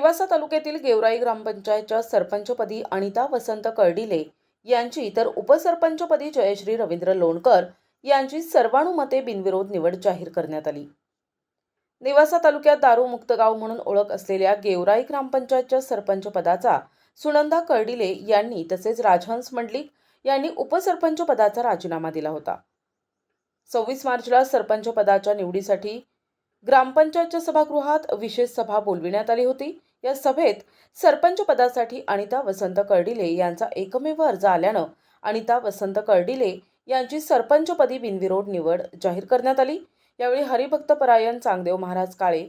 नेवासा तालुक्यातील गेवराई ग्रामपंचायतच्या सरपंचपदी अनिता वसंत कर्डिले यांची तर उपसरपंचपदी जयश्री रवींद्र लोणकर यांची सर्वानुमते बिनविरोध निवड जाहीर करण्यात आली. नेवासा तालुक्यात दारूमुक्त गाव म्हणून ओळख असलेल्या गेवराई ग्रामपंचायतच्या सरपंच पदाचा सुनंदा कर्डिले यांनी तसेच राजहंस मंडलिक यांनी उपसरपंच पदाचा राजीनामा दिला होता. सव्वीस मार्चला सरपंच पदाच्या निवडीसाठी ग्रामपंचायतच्या सभागृहात विशेष सभा बोलविण्यात आली होती. या सभेत सरपंच पदासाठी अनिता वसंत कर्डिले यांचा एकमेव अर्ज आल्यानं अनिता वसंत कर्डिले यांची सरपंचपदी बिनविरोध निवड जाहीर करण्यात आली. यावेळी हरिभक्त परायण चांगदेव महाराज काळे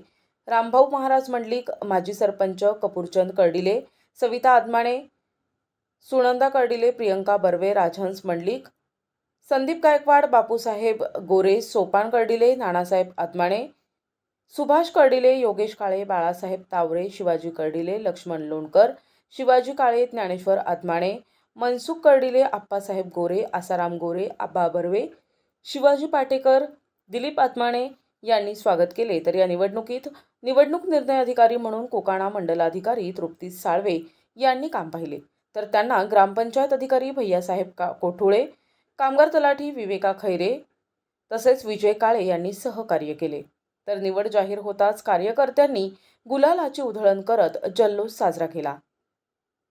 रामभाऊ महाराज मंडलिक माजी सरपंच कपूरचंद कर्डिले सविता आदमाणे सुनंदा कर्डिले प्रियंका बर्वे राजहंस मंडलिक संदीप गायकवाड बापूसाहेब गोरे सोपान कर्डिले नानासाहेब आदमाणे सुभाष कर्डिले योगेश काळे बाळासाहेब तावरे शिवाजी कर्डिले लक्ष्मण लोणकर शिवाजी काळे ज्ञानेश्वर आदमाणे मनसुख कर्डिले आप्पासाहेब गोरे आसाराम गोरे आब्बा बर्वे शिवाजी पाटेकर दिलीप आत्माणे यांनी स्वागत केले. तर या निवडणुकीत निवडणूक निर्णय अधिकारी म्हणून कोकाणा मंडलाधिकारी तृप्ती साळवे यांनी काम पाहिले. तर त्यांना ग्रामपंचायत अधिकारी भैयासाहेब का कोठुळे कामगार तलाठी विवेका खैरे तसेच विजय काळे यांनी सहकार्य केले. तर निवड जाहीर होताच कार्यकर्त्यांनी गुलालाची उधळण करत जल्लोष साजरा केला.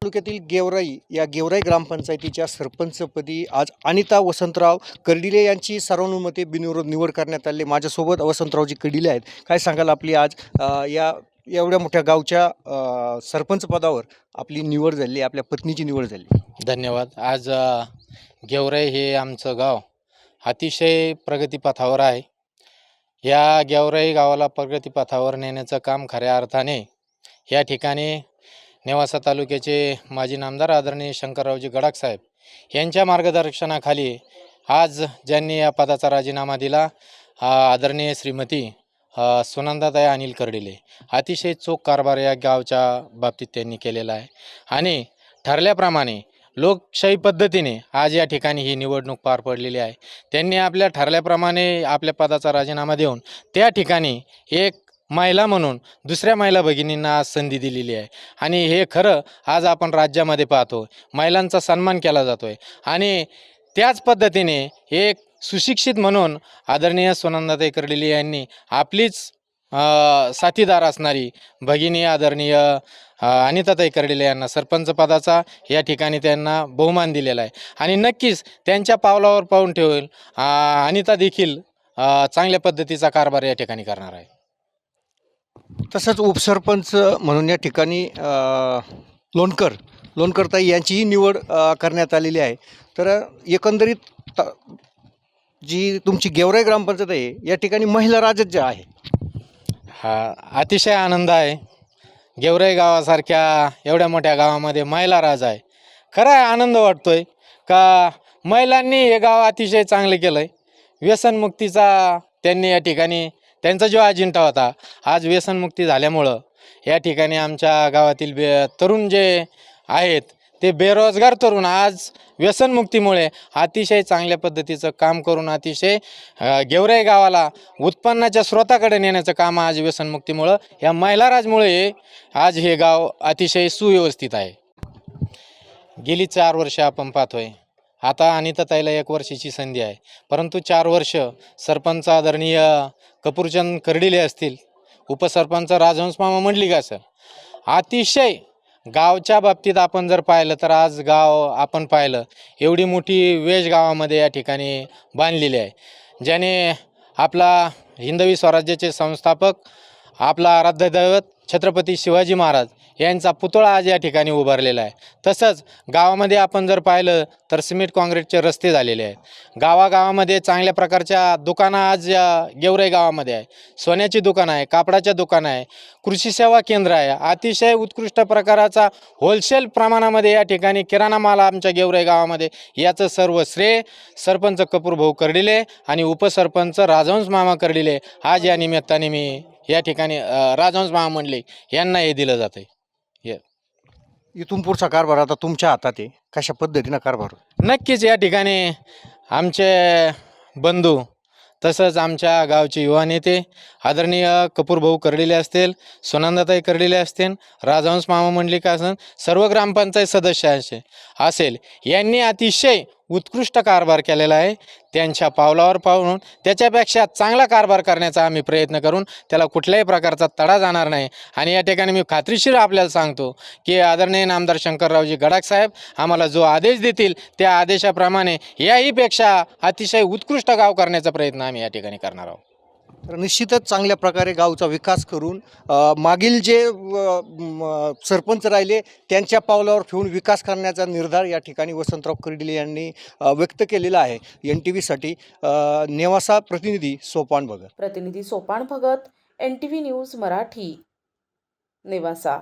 तालुक्यातील गेवराई या गेवराई ग्रामपंचायतीच्या सरपंचपदी आज अनिता वसंतराव कर्डिले यांची सर्वानुमते बिनविरोध निवड करण्यात आली. माझ्यासोबत वसंतरावजी कर्डिले आहेत. काय सांगाल आपली आज या एवढ्या मोठ्या गावच्या अ, सरपंच पदावर आपली निवड झाली आपल्या पत्नीची निवड झाली? धन्यवाद. आज गेवराई हे आमचं गाव अतिशय प्रगतीपथावर आहे. या गेवराई गावाला प्रगतीपथावर नेण्याचं काम खऱ्या अर्थाने. या ठिकाणी नेवासा तालुक्याचे माजी नामदार आदरणीय शंकररावजी गडाखसाहेब यांच्या मार्गदर्शनाखाली आज ज्यांनी या पदाचा राजीनामा दिला आदरणीय श्रीमती सुनंदाताई अनिल कर्डिले. अतिशय चोख कारभार या गावच्या बाबतीत त्यांनी केलेला आहे. आणि ठरल्याप्रमाणे लोकशाही पद्धतीने आज या ठिकाणी ही निवडणूक पार पडलेली आहे. त्यांनी आपल्या ठरल्याप्रमाणे आपल्या पदाचा राजीनामा देऊन त्या ठिकाणी एक महिला म्हणून दुसऱ्या महिला भगिनींना आज संधी दिलेली आहे. आणि हे खरं आज आपण राज्यामध्ये पाहतो. महिलांचा सन्मान केला जातो आहे आणि त्याच पद्धतीने एक सुशिक्षित म्हणून आदरणीय सोनंदाताई कर्डिले यांनी आपलीच साथीदार असणारी भगिनी आदरणीय अनिताताई कर्डिले यांना सरपंच पदाचा या ठिकाणी त्यांना बहुमान दिलेला आहे. आणि नक्कीच त्यांच्या पावलावर पाहून ठेवेल अनिता देखील चांगल्या पद्धतीचा कारभार या ठिकाणी करणार आहे. तसंच उपसरपंच म्हणून या ठिकाणी लोणकर लोणकरताई यांचीही निवड करण्यात आलेली आहे. तर एकंदरीत जी तुमची गेवराई ग्रामपंचायत आहे या ठिकाणी महिला राज्य आहे हा अतिशय आनंद आहे. गेवराई गावासारख्या एवढ्या मोठ्या गावामध्ये महिला राज आहे. खरा आनंद वाटतोय. का महिलांनी हे गाव अतिशय चांगलं केलं आहे व्यसनमुक्तीचा त्यांनी या ठिकाणी त्यांचा जो अजिंठा होता आज व्यसनमुक्ती झाल्यामुळं या ठिकाणी आमच्या गावातील बे तरुण जे आहेत ते बेरोजगार तरुण आज व्यसनमुक्तीमुळे अतिशय चांगल्या पद्धतीचं काम करून अतिशय गेवराई गावाला उत्पन्नाच्या स्रोताकडे नेण्याचं काम आज व्यसनमुक्तीमुळं या महिला राजमुळे आज हे गाव अतिशय सुव्यवस्थित आहे. गेली चार वर्ष आपण पाहतोय. आता अनिताताईला एक वर्षाची संधी आहे. परंतु चार वर्ष सरपंच आदरणीय कपूरचंद कर्डिले असतील. उपसरपंच राजहंस मामा मंडलिका सर? अतिशय गावच्या बाबतीत आपण जर पाहिलं तर आज गाव आपण पाहिलं एवढी मोठी वेज गावामध्ये या ठिकाणी बांधलेली आहे. ज्याने आपला हिंदवी स्वराज्याचे संस्थापक आपला आराध्यदैवत छत्रपती शिवाजी महाराज यांचा पुतळा आज या ठिकाणी उभारलेला आहे. तसंच गावामध्ये आपण जर पाहिलं तर सिमेंट काँक्रीटचे रस्ते झालेले आहेत. गावागावामध्ये चांगल्या प्रकारच्या दुकानं आज या गेवराई गावामध्ये आहे. सोन्याची दुकानं आहे कापडाच्या दुकानं आहे कृषी सेवा केंद्र आहे. अतिशय उत्कृष्ट प्रकाराचा होलसेल प्रमाणामध्ये या ठिकाणी किराणा माल आमच्या गेवराई गावामध्ये याचं सर्व श्रेय सरपंच कपूर भाऊ कर्डिले आणि उपसरपंच राजहंस मामा कर्डिले. आज या निमित्ताने मी या ठिकाणी राजहंस मामा यांना हे दिलं जातं इथून पुढचा कारभार आता तुमच्या हातात आहे कशा पद्धतीनं कारभार होईल? नक्कीच या ठिकाणी आमचे बंधू तसंच आमच्या गावचे युवा नेते आदरणीय कपूरभाऊ कर्डिले असतील सुनंदाताई कर्डिले असतील राजहंस मामा मंडलिका असेल सर्व ग्रामपंचायत सदस्य असे असेल यांनी अतिशय उत्कृष्ट कारभार केलेला आहे. त्यांच्या पावलावर पाहून त्याच्यापेक्षा चांगला कारभार करण्याचा आम्ही प्रयत्न करून त्याला कुठल्याही प्रकारचा तडा जाणार नाही. आणि या ठिकाणी मी खात्रीशीर आपल्याला सांगतो की आदरणीय नामदार शंकररावजी गडाख साहेब आम्हाला जो आदेश देतील त्या आदेशाप्रमाणे याहीपेक्षा अतिशय उत्कृष्ट गाव करण्याचा प्रयत्न आम्ही या ठिकाणी करणार आहोत. तर निश्चितच चांगल्या प्रकारे गावचा विकास करून मागील जे सरपंच राहिले त्यांच्या पावलावर ठेवून विकास करण्याचा निर्धार या ठिकाणी वसंतराव कर्डिले यांनी व्यक्त केलेला आहे. एन टी व्हीसाठी नेवासा प्रतिनिधी सोपान भगत. प्रतिनिधी Sopan Bhagat N T V news Marathi Nevasa.